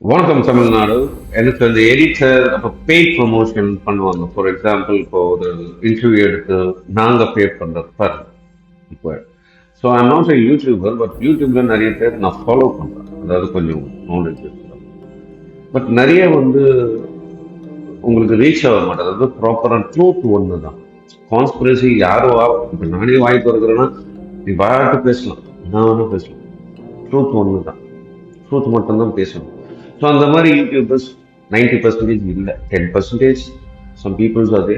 வணக்கம் தமிழ்நாடு. எனக்கு அந்த எடிட்டர் அப்போ பெய்ட் ப்ரொமோஷன் பண்ணுவாங்க. ஃபார் எக்ஸாம்பிள் இப்போ ஒரு இன்டர்வியூ எடுத்து நாங்கள் பே பண்ணுறது பர் இப்போ. So I'm not a YouTuber but யூடியூப்ல நிறைய பேர் நான் ஃபாலோ பண்ணுறேன் அதாவது கொஞ்சம் நாலேஜ் இருக்கிறேன் பட் நிறைய வந்து உங்களுக்கு ரீச் ஆக மாட்டேது அதாவது ப்ராப்பராக ட்ரூத் ஒன்று தான். கான்ஸ்பிரசி யாரோ இப்போ நானே வாய்ப்பு இருக்கிறேன்னா நீ பாராட்டு பேசலாம். நான் வேணா பேசலாம். ட்ரூத் ஒன்று தான். ட்ரூத் மட்டும்தான் பேசணும். ஸோ அந்த மாதிரி யூடியூபர்ஸ் நைன்டி பர்சன்டேஜ் இல்லை. டென் பர்சன்டேஜ் சம் பீப்புள்ஸ் அது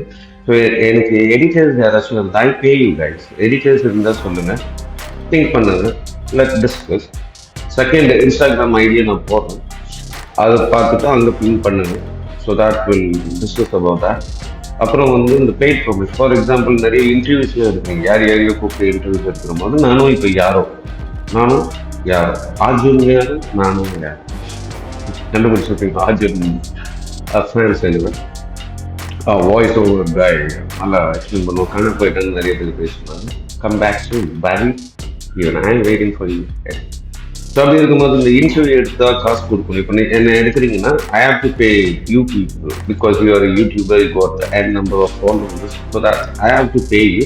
ஸோ எனக்கு எடிட்டர்ஸ் யாராச்சும் இருந்தால் I pay you guides editors இருந்தால் சொல்லுங்க. திங்க் பண்ணுங்கள் let discuss second Instagram idea நான் போடுறேன். அதை பார்த்துட்டு அங்கே பின் பண்ணுங்கள் so that will discuss about that அப்புறம் வந்து இந்த பெய்ட் ப்ரொமோஷன் ஃபார் எக்ஸாம்பிள் நிறைய இன்டர்வியூஸ்லாம் இருக்குங்க யார் யாரையோ கூப்பிட்டு இன்டர்வியூஸ் எடுக்கிற போது நானும் இப்போ யாரோ. நானும் யாரோ? ஆர்ஜுன் யாரும் நானும் யார் ஷூட்டிங் ராஜன் சுயல் எழுதுவேன் வாய்ஸ் ஓவர் கை நல்லா எக்ஸ்பிளைன் பண்ணுவோம் கண்ணு போயிட்டாங்க நிறைய பேர் பேசுவாங்க come back to Peri even I waiting for you so அப்படி இருக்கும்போது இந்த இன்டர்வியூ எடுத்தால் காசு கொடுக்கணும். இப்போ நீ- என்ன எடுக்கிறீங்கன்னா I have to pay you people because you are YouTuber you got and number of phone so that I have to pay you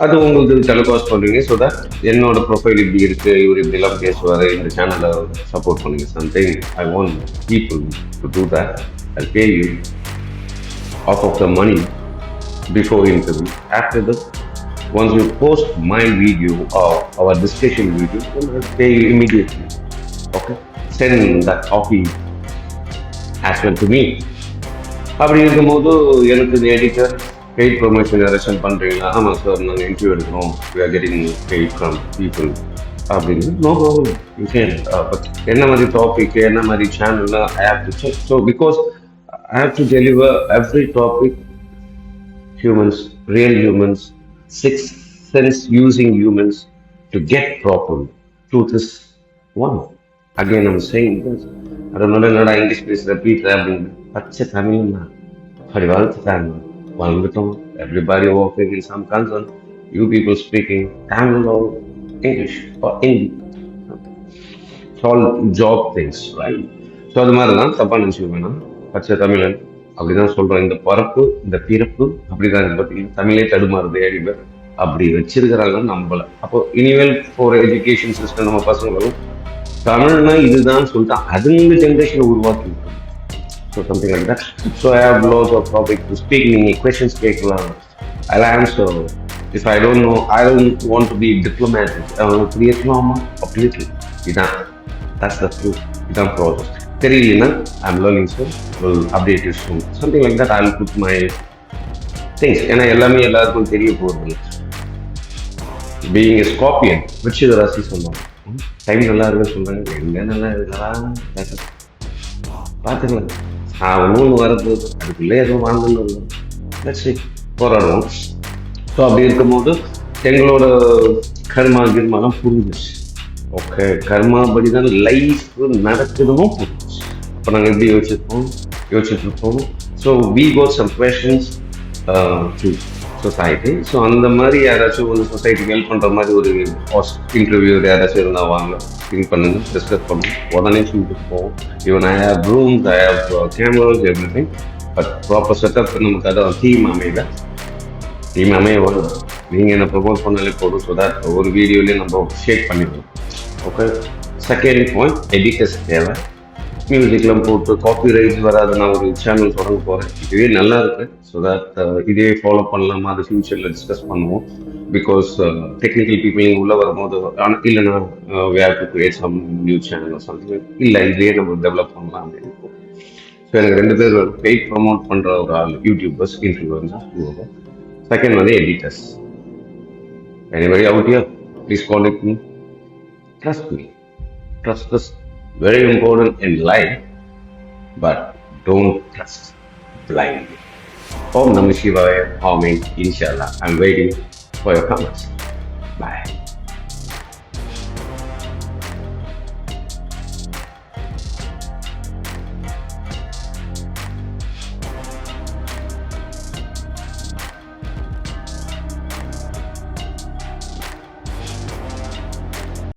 அது உங்களுக்கு டெலிகாஸ்ட் பண்ணுறீங்க ஸோ தட் என்னோட ப்ரொஃபைல் இப்படி இருக்குது இவர் இப்படிலாம் பேசுவார் இந்த சேனலை சப்போர்ட் பண்ணுங்க. Something I want people to do that I pay you off off the money before interview after the once you post my video or our discussion video pay you immediately okay send Okay? Send that copy as அப்படி இருக்கும்போது எனக்கு இந்த editor paid promotion resin பண்ணுறீங்களா ஆமாம் sir நாங்கள் interview எடுக்கிறோம். We are getting paid from people அப்படின்னு. No problem you can but என்ன மாதிரி டாபிக் என்ன மாதிரி சேனல்லாம் I have to check so because I have to deliver every topic humans, real humans, sixth sense using humans to get proper. Truth is one. Again, I'm saying this. I don't know என்னடா English பேசுகிற peter அப்படின்னு. பச்சை தமிழ் தான் அப்படி வளர்த்துட்டாங்க வளர்ந்துட்டோம் everybody working in some concern you people speaking Tamil or English or Hindi all job things right so அது மாதிரி தான் தப்பாக நினச்சிக்க வேணாம் பச்சை தமிழன் அப்படிதான் சொல்றோம் இந்த பரப்பு இந்த பிறப்பு அப்படிதான் இருக்கு பார்த்தீங்கன்னா தமிழே தடுமாறுது ஏழு பேர் அப்படி வச்சிருக்கிறாங்க நம்மள. அப்போ இனிமேல் ஃபார் எஜுகேஷன் சிஸ்டம் நம்ம பசங்களும் தமிழ்னா இதுதான் சொல்லிட்டு அதுங்க ஜென்ரேஷனை உருவாக்கி so something like that so I have lots of topic to speak நீங்கள் கொஷின்ஸ் கேட்கலாம் I answer if I don't know I don't want to be diplomatic அவங்களுக்கு புரியலாமா அப்படி இதான் தட்ஸ் த ட்ரூத் இதான் ப்ராசஸ் தெரியலனா I'm learning sir will update you soon something like that I will put my things ஏன்னா எல்லாமே எல்லாருக்கும் தெரிய போகிறது பீயிங் எ ஸ்கார்பியன் விருச்சிக ராசி சொல்லுவாங்க டைம் நல்லா இருக்குன்னு சொல்றாங்க எங்க நல்லா இருக்கலாம் பார்த்துக்கலாம். மூணு வரப்போகுது அதுக்குள்ளே எதுவும் வாங்கணும் லட்சி போராடுவோம் ஸோ அப்படி இருக்கும்போது எங்களோட கர்மா கிர்மாலாம் புரிஞ்சிச்சு ஓகே கர்மா படி தான் லைஃப் நடக்குதுவும் புரிஞ்சிச்சு அப்போ நாங்கள் எப்படி யோசிச்சிருப்போம்? யோசிச்சுட்டு இருப்போம் so we got some questions society so அந்த மாதிரி யாராச்சும் ஒரு சொசைட்டிக்கு ஹெல்ப் பண்ணுற மாதிரி ஒரு இன்டர்வியூ யாராச்சும் இருந்தால் வாங்க திங்க் பண்ணுங்க டிஸ்கஸ் பண்ணுங்க. உடனே ஷூட்டுக்கு போவோம் even I have rooms I have cameras everything but proper setup நமக்கு அதான் தீம் அமையல. டீம் அமைய வரும். நீங்கள் என்ன ப்ரொபோஸ் பண்ணாலே போதும். ஸோ தட் ஒரு வீடியோலேயே நம்ம ஷேக் பண்ணிக்கலாம் ஓகே செகண்ட் பாயிண்ட் எடிட்டர்ஸ் தேவை. மியூசிக்லாம் போட்டு காப்பி ரைட்ஸ் வராது நான் ஒரு சேனல் தொடங்க போகிறேன் இதுவே நல்லா இருக்கு. ஸோ தட் uh, இதே ஃபாலோ பண்ணலாமா? அது ஃபியூச்சரில் டிஸ்கஸ் பண்ணுவோம். பிகாஸ் டெக்னிக்கல் பீப்புள் இங்கே உள்ளே வரும்போது ஆனால் இல்லைன்னா where to create some new channel something இல்லை இதுலேயே நம்ம டெவலப் பண்ணலாம் அப்படின்னு ஸோ எனக்கு ரெண்டு பேர் பெயிட் ப்ரொமோட் பண்ணுற ஒரு ஆள் யூடியூபர்ஸ் இன்ஃப்ளூவன்ஸாக செகண்ட் வந்து editors anybody out you please contact me trust me trust very important in life but don't trust blindly. Om namah shivaya amen. Inshallah. I'm waiting for your comments. Bye